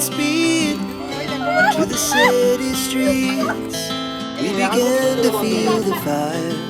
speed to the city streets. We began to feel the fire.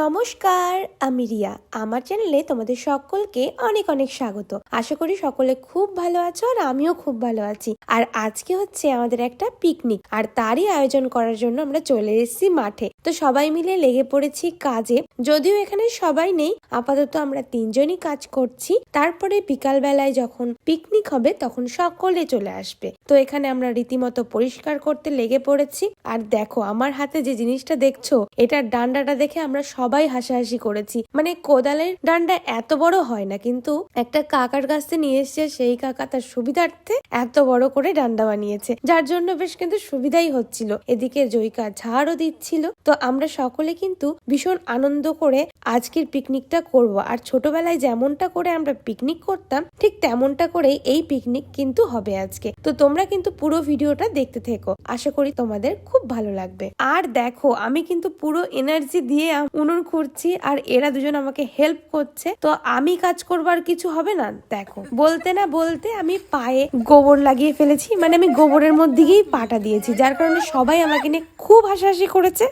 নমস্কার, আমি রিয়া। আমার চ্যানেলে তোমাদের সকলকে অনেক অনেক স্বাগত। আশা করি সকলে খুব ভালো আছো আর আমিও খুব ভালো আছি। আর আজকে হচ্ছে আমাদের একটা পিকনিক, আর তারই আয়োজন করার জন্য আমরা চলে এসেছি মাঠে। তো সবাই মিলে লেগে পড়েছি কাজে, যদিও এখানে সবাই নেই। আপাতত আমরা তিনজনই কাজ করছি। তারপরে বিকাল বেলায় যখন পিকনিক হবে, তখন সকলে চলে আসবে। তো এখানে আমরা রীতিমতো পরিষ্কার করতে লেগে পড়েছি। আর দেখো, আমার হাতে যে জিনিসটা দেখছ, এটার ডান্ডাটা দেখে আমরা সবাই হাসাহাসি করেছি। মানে কোদালের ডান্ডা এত বড় হয় না, কিন্তু একটা কাকার কাছ নিয়ে এসছে, সেই কাকা তার সুবিধার্থে এত বড় করে ডান্ডা বানিয়েছে। যার জন্য বেশ কিন্তু সুবিধাই হচ্ছিল। এদিকে জয়িকা ঝাড়ও দিচ্ছিল। তো আমরা সকলে কিন্তু ভীষণ আনন্দ করে আজকের পিকনিকটা করব। আর ছোটবেলায় যেমনটা করে আমরা পিকনিক করতাম, ঠিক তেমনটা করেই এই পিকনিক কিন্তু হবে আজকে। তো তোমরা কিন্তু পুরো ভিডিওটা দেখতে থেকো আশা করি তোমাদের খুব ভালো লাগবে আর দেখো আমি কিন্তু পুরো এনার্জি দিয়ে উনুন খুঁড়ছি আর এরা দুজন আমাকে হেল্প করছে তো আমি কাজ করবার কিছু হবে না দেখো বলতে না বলতে আমি পায়ে গোবর লাগিয়ে ফেলেছি মানে আমি গোবরের মধ্যে গিয়েই পাটা দিয়েছি যার কারণে সবাই আমাকে নিয়ে খুব হাসাহাসি করেছে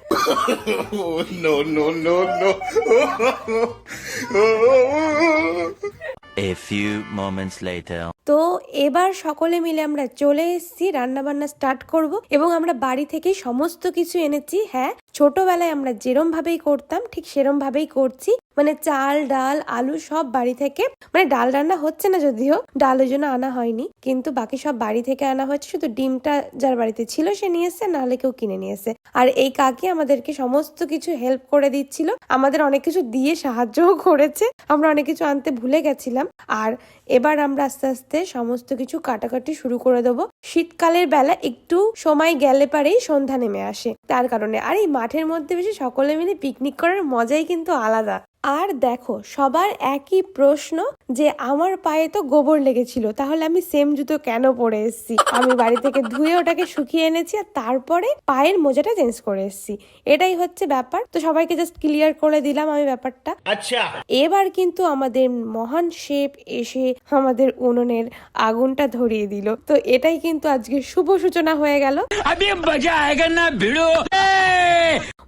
A few moments later. তো এবার সকলে মিলে আমরা চলে এসেছি রান্না বান্না স্টার্ট করব এবং আমরা বাড়ি থেকেই সমস্ত কিছু এনেছি। হ্যাঁ ছোটবেলায় আমরা যেরম ভাবেই করতাম, ঠিক সেরম ভাবেই করছি। মানে চাল, ডাল, আলু সব বাড়ি থেকে মানে ডাল রান্না হচ্ছে না যদিও ডাল ওই জন্য আনা হয়নি। কিন্তু বাকি সব বাড়ি থেকে আনা হয়েছে, শুধু ডিমটা যার বাড়িতে ছিল সে নিয়ে এসছে নাহলে কেউ কিনে নিয়ে আর এই কাকি আমাদেরকে সমস্ত কিছু হেল্প করে দিচ্ছিল। আমাদের অনেক কিছু দিয়ে সাহায্যও করেছে। আমরা অনেক কিছু আনতে ভুলে গেছিলাম। আর এবার আমরা আস্তে আস্তে সমস্ত কিছু কাটাকাটি শুরু করে দেবো। শীতকালের বেলা একটু সময় গেলে পারেই সন্ধ্যা নেমে আসে। তার কারণে আর এই মাঠের মধ্যে বেশি সকলে মিলে পিকনিক করার মজাই কিন্তু আলাদা। আর দেখো সবার একই প্রশ্ন যে আমার পায়ে তো গোবর লেগেছিল তাহলে আমি সেম জুতো কেন পরে এসেছি? আমি বাড়ি থেকে ধুয়ে ওটাকে শুকিয়ে এনেছি আর তারপরে পায়ের মোজাটা চেঞ্জ করে এসেছি। এটাই হচ্ছে ব্যাপার। তো সবাইকে জাস্ট ক্লিয়ার করে দিলাম আমি ব্যাপারটা। আচ্ছা। এবার কিন্তু আমাদের মহান শেপ এসে আমাদের উনুনের আগুনটা ধরিয়ে দিল। তো এটাই কিন্তু আজকে শুভ সূচনা হয়ে গেল। আমি মজা না ভিড়ো।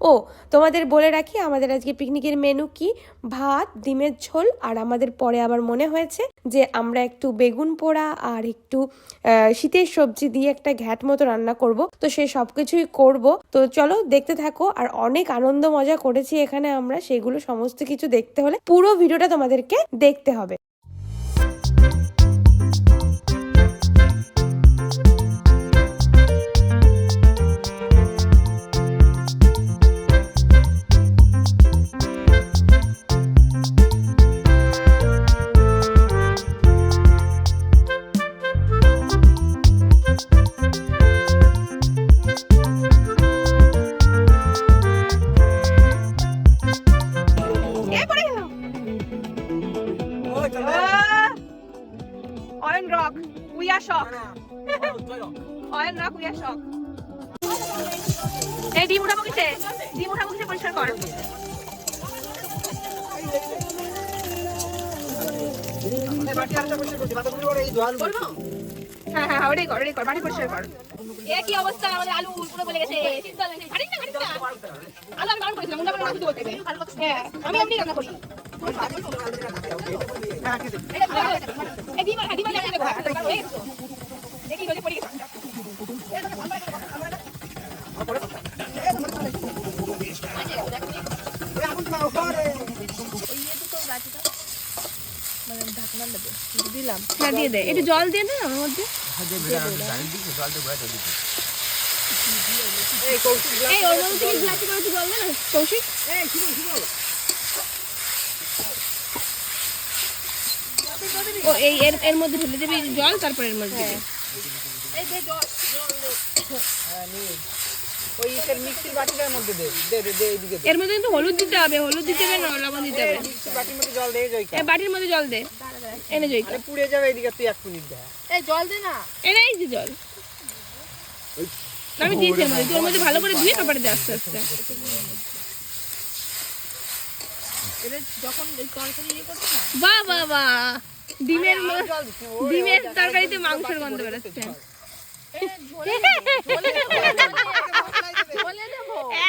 ও তোমাদের বলে রাখি আমাদের আজকে পিকনিকের মেনু কি? ভাত, ডিমের ঝোল আর আমাদের পরে আবার মনে হয়েছে যে আমরা একটু বেগুন পোড়া আর একটু শীতের সবজি দিয়ে একটা ঘ্যাট মতো রান্না করব। তো সে সব কিছুই করব। তো চলো দেখতে থাকো আর অনেক আনন্দ মজা করেছি এখানে আমরা। সেগুলো সমস্ত কিছু দেখতে হলে পুরো ভিডিওটা তোমাদেরকে দেখতে হবে। হ্যাঁ হ্যাঁ ওটাই কর ওটাই কর বাটি পরিষ্কার কর এ কি অবস্থা আমাদের আলু পুরো বলে গেছে। আলু আমি বারণ করেছিলাম, শুধু বলতে হবে। হ্যাঁ, আমি এমনি রান্না করি হ্যাঁ, গেছে। হ্যাঁ দিয়ে দে। একটু জল দিয়ে দে আমার মধ্যে। এই ওর মধ্যে থেকে গ্লাসে করে জল দে না। কৌশিক? ও এই এর এর মধ্যে ঢেলে দেবে জল তারপর এর মধ্যে ওই মিক্সির বাটিটার মধ্যে দে দে দে দে এইদিকে এর মধ্যে কিন্তু হলুদ দিতে হবে হলুদ দিতে হবে না লবণ দিতে হবে। মিক্সির বাটির মধ্যে জল দে জয়কা। এই বাটির মধ্যে জল দে এনে জয়িকা। পুড়ে যাবে এইদিকে তুই এক মিনিট দে এনে এই যে জল। আমি দিয়েছি এর মধ্যে ভালো করে ধুয়ে তারপরে দে আস্তে আস্তে। বাহ বাহ বাহ। ডিমের ডিমের তরকারিতে মাংসের গন্ধ বেরোচ্ছে।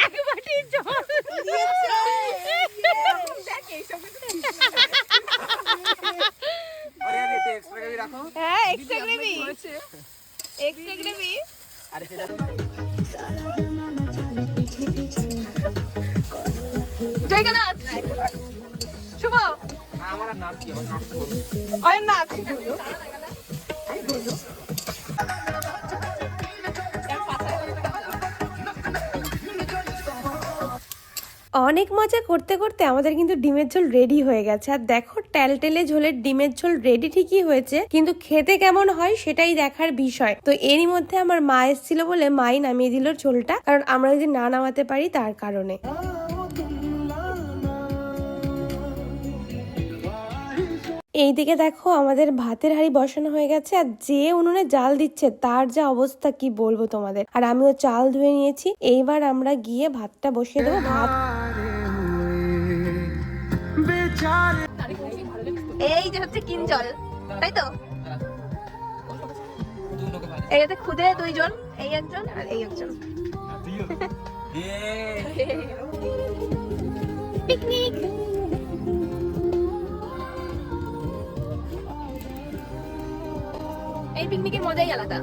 এক বাটি জল। হ্যাঁ এক্সট্রা গ্রেভি এক্সট্রা গ্রেভি জয়গানাথ। শুভ। অয়ননাথ। অনেক মজা করতে করতে আমাদের কিন্তু ডিমের ঝোল রেডি হয়ে গেছে। আর দেখো, টেলটেলে ঝোলের ডিমের ঝোল রেডি ঠিকই হয়েছে, কিন্তু খেতে কেমন হয় সেটাই দেখার বিষয়। তো এরই মধ্যে আমার মা এসেছিল বলে মাই নামিয়ে দিল ঝোলটা, কারণ আমরা যদি না নামাতে পারি তার কারণে। এইদিকে দেখো, আমাদের ভাতের হাঁড়ি বসানো হয়ে গেছে, আর যে উনুনে জাল দিচ্ছে তার যা অবস্থা, কি বলব তোমাদের? আর আমিও চাল ধুয়ে নিয়েছি, এইবার আমরা গিয়ে ভাতটা বসিয়ে দেবো। ভাত এই যে হচ্ছে কিঞ্জল তাই তো? এই যাতে খুদে দুইজন এই একজন আর এই একজন। পিকনিক। এই পিকনিকের মজাই আলাদা।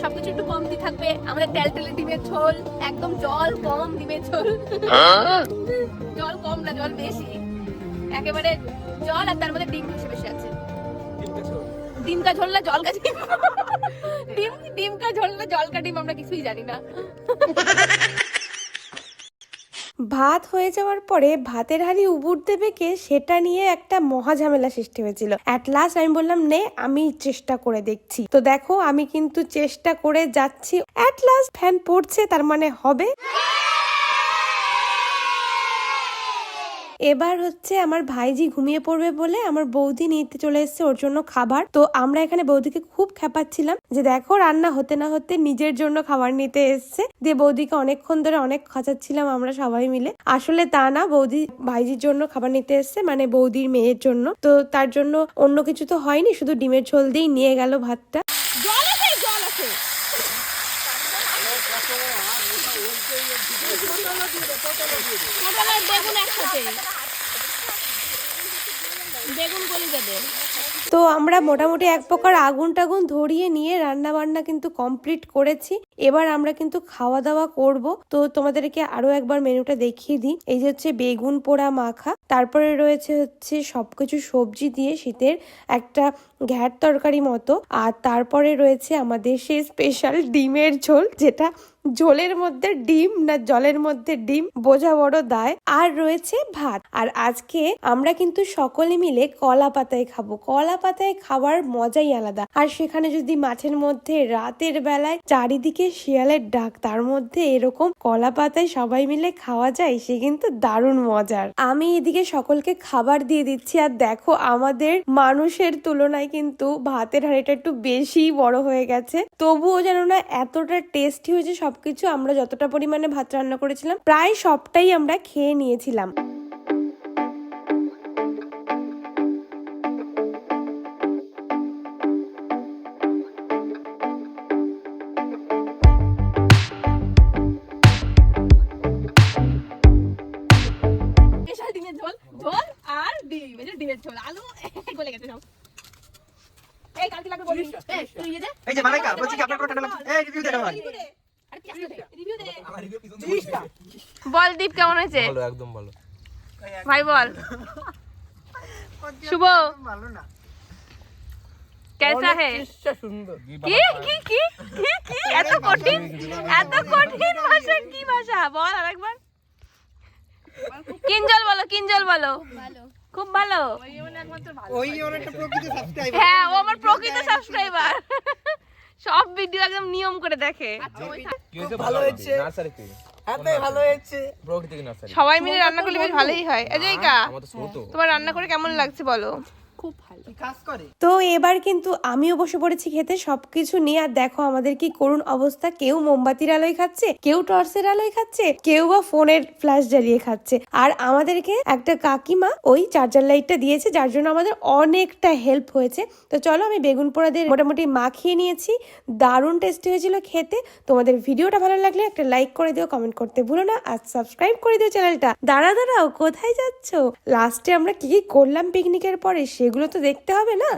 সবকিছু একটু কমতি থাকবে। আমাদের তেল তেলে ডিমের ঝোল একদম জল কম ডিমের ঝোল। জল কম না জল বেশি একেবারে জল আর তার মধ্যে ডিম বেশি বেশি আছে। ডিম কা ঝোল না জল কা ডিম ডিম ডিম কা ঝোল না জল কা ডিম আমরা কিছুই জানি না। ভাত হয়ে যাওয়ার পরে ভাতের হাড়ি উবুর দেবে কে সেটা নিয়ে একটা মহা ঝামেলা সৃষ্টি হয়েছিল। অ্যাট লাস্ট আমি বললাম নে আমি চেষ্টা করে দেখছি। তো দেখো আমি কিন্তু চেষ্টা করে যাচ্ছি। অ্যাট লাস্ট ফ্যান পড়ছে তার মানে হবে। এবার হচ্ছে আমার ভাইজি ঘুমিয়ে পড়বে বলে আমার বৌদি নিতে চলে এসেছে ওর জন্য খাবার। তো আমরা এখানে বৌদিকে খুব খেপাচ্ছিলাম যে দেখো রান্না হতে না হতে নিজের জন্য খাবার নিতে এসছে। দিয়ে বৌদিকে অনেকক্ষণ ধরে অনেক খাঁচাচ্ছিলাম আমরা সবাই মিলে। আসলে তা না, বৌদি ভাইজির জন্য খাবার নিতে এসছে মানে বৌদির মেয়ের জন্য। তো তার জন্য অন্য কিছু তো হয়নি, শুধু ডিমের ঝোল দিয়েই নিয়ে গেল ভাতটা। জল আছে জল আছে। তো আমরা মোটামুটি এক প্রকার আগুন টাগুন ধরিয়ে নিয়ে রান্না বান্না কিন্তু কমপ্লিট করেছি। এবার আমরা কিন্তু খাওয়া দাওয়া করব। তো তোমাদেরকে আরও একবার মেনুটা দেখিয়ে দিই। এই যে হচ্ছে বেগুন পোড়া মাখা। তারপরে রয়েছে হচ্ছে সবকিছু সবজি দিয়ে শীতের একটা ঘ্যাট তরকারি মতো। আর তারপরে রয়েছে আমাদের সেই স্পেশাল ডিমের ঝোল, যেটা ঝোলের মধ্যে ডিম না জলের মধ্যে ডিম বোঝা বড় দায়। আর রয়েছে ভাত। আর আজকে আমরা কিন্তু সকলে মিলে কলা পাতায় খাব। কলা পাতায় খাওয়ার মজাই আলাদা। আর সেখানে যদি মাছের মধ্যে রাতের বেলায় চারিদিকে শিয়ালের ডাক, তার মধ্যে এরকম কলা পাতায় সবাই মিলে খাওয়া যায়, সে কিন্তু দারুণ মজার। আমি এদিকে সকলকে খাবার দিয়ে দিচ্ছি। আর দেখো, আমাদের মানুষের তুলনায় কিন্তু ভাতের হাঁড়িটা একটু বেশি বড় হয়ে গেছে। তবুও যেন না এতটা টেস্টি হয়েছে সবকিছু আমরা যতটা পরিমাণে ভাত রান্না করেছিলাম প্রায় সবটাই আমরা খেয়ে নিয়েছিলাম। ডিমের ঝোল ঝোল আর ডিম এই যে ডিমের ঝোল আলু গলে গেছে সব। এই কালকে লাগবে বলবি এই তুই দে এই যে মালাইকা বলছি কি আপনার কোনো ঠান্ডা লাগছে? এই রিভিউ দেন ভাই বল দীপ কেমন হয়েছে ভালো একদম ভালো ভাই বল শুভ ভালো না कैसा है দৃশ্য সুন্দর কি কি কি কি কি এত কঠিন এত কঠিন ভাষা কি ভাষা বল আরেকবার কিঞ্জল বলো কিঞ্জল বলো খুব ভালো ওই অনেকটা প্রকৃতি সাবস্ক্রাইব হ্যাঁ ও আমার প্রকৃত সাবস্ক্রাইবার সব ভিডিও একদম নিয়ম করে দেখে। ভালো হয়েছে। হ্যাঁ তাই ভালো হয়েছে। নার্সারি। সবাই মিলে রান্না করলে বেশ ভালোই হয়। তোমার রান্না করে কেমন লাগছে বলো? তো এবার কিন্তু আমিও বসে পড়েছি খেতে, সবকিছু নিয়ে। আর দেখো আমাদের কি করুণ অবস্থা। কেউ মোমবাতির আলোয় খাচ্ছে, কেউ টর্চের আলোয় খাচ্ছে, কেউ বা ফোনের ফ্ল্যাশ জ্বালিয়ে খাচ্ছে। আর আমাদেরকে একটা কাকিমা ওই চার্জার লাইটটা দিয়েছে, যার জন্য আমাদের অনেকটা হেল্প হয়েছে। তো চলো আমি বেগুন পোড়া দিয়ে মোটামুটি মাখিয়ে নিয়েছি। দারুণ টেস্টি হয়েছিল খেতে। তোমাদের ভিডিওটা ভালো লাগলে একটা লাইক করে দিও, কমেন্ট করতে ভুলো না। আর সাবস্ক্রাইব করে দিও চ্যানেলটা। দাঁড়া দাঁড়াও, কোথায় যাচ্ছ? লাস্টে আমরা কি কি করলাম পিকনিকের পরে, সেগুলো তো দেখতে হবে না